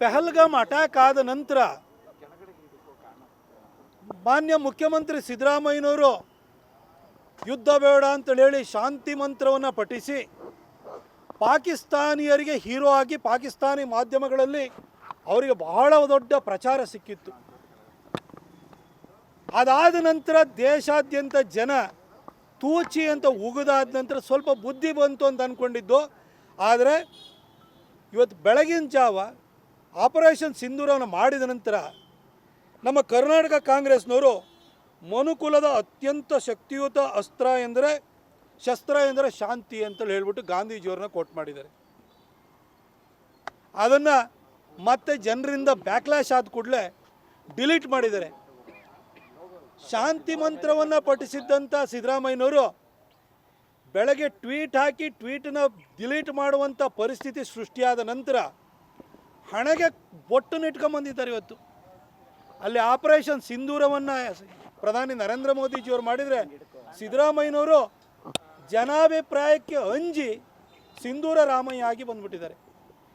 Pahalgam attack ಆದ ನಂತರ ಮಾನ್ಯ ಮುಖ್ಯಮಂತ್ರಿ ಸಿದ್ದರಾಮಯ್ಯನವರು ಯುದ್ಧ ಬೇಡ ಅಂತೇಳಿ ಶಾಂತಿ ಮಂತ್ರವನ್ನು ಪಠಿಸಿ ಪಾಕಿಸ್ತಾನಿಯರಿಗೆ ಹೀರೋ ಆಗಿ ಪಾಕಿಸ್ತಾನಿ ಮಾಧ್ಯಮಗಳಲ್ಲಿ ಅವರಿಗೆ ಬಹಳ ದೊಡ್ಡ ಪ್ರಚಾರ ಸಿಕ್ಕಿತ್ತು. ಅದಾದ ನಂತರ ದೇಶಾದ್ಯಂತ ಜನ ತೂಚಿ ಅಂತ ಉಗಿದಾದ ನಂತರ ಸ್ವಲ್ಪ ಬುದ್ಧಿ ಬಂತು ಅಂತ ಅಂದ್ಕೊಂಡಿದ್ದು ಆದರೆ ಇವತ್ತು ಬೆಳಗಿನ ಜಾವ ಆಪರೇಷನ್ ಸಿಂಧೂರವನ್ನು ಮಾಡಿದ ನಂತರ ನಮ್ಮ ಕರ್ನಾಟಕ ಕಾಂಗ್ರೆಸ್ನವರು ಮನುಕುಲದ ಅತ್ಯಂತ ಶಕ್ತಿಯುತ ಅಸ್ತ್ರ ಎಂದರೆ ಶಸ್ತ್ರ ಎಂದರೆ ಶಾಂತಿ ಅಂತೇಳಿ ಹೇಳ್ಬಿಟ್ಟು ಗಾಂಧೀಜಿಯವ್ರನ್ನ ಕೋಟ್ ಮಾಡಿದ್ದಾರೆ. ಅದನ್ನು ಮತ್ತೆ ಜನರಿಂದ ಬ್ಯಾಕ್ಲ್ಯಾಶ್ ಆದ ಕೂಡಲೇ ಡಿಲೀಟ್ ಮಾಡಿದ್ದಾರೆ. ಶಾಂತಿ ಮಂತ್ರವನ್ನು ಪಠಿಸಿದ್ದಂಥ ಸಿದ್ದರಾಮಯ್ಯನವರು ಬೆಳಗ್ಗೆ ಟ್ವೀಟ್ ಹಾಕಿ ಟ್ವೀಟನ್ನು ಡಿಲೀಟ್ ಮಾಡುವಂಥ ಪರಿಸ್ಥಿತಿ ಸೃಷ್ಟಿಯಾದ ನಂತರ ಹಣೆಗೆ ಬೊಟ್ಟನ್ನು ಇಟ್ಕೊಂಬಂದಿದ್ದಾರೆ ಇವತ್ತು. ಅಲ್ಲಿ ಆಪರೇಷನ್ ಸಿಂಧೂರವನ್ನು ಪ್ರಧಾನಿ ನರೇಂದ್ರ ಮೋದಿಜಿಯವರು ಮಾಡಿದರೆ ಸಿದ್ದರಾಮಯ್ಯನವರು ಜನಾಭಿಪ್ರಾಯಕ್ಕೆ ಅಂಜಿ ಸಿಂಧೂರ ರಾಮಯ್ಯ ಆಗಿ ಬಂದ್ಬಿಟ್ಟಿದ್ದಾರೆ.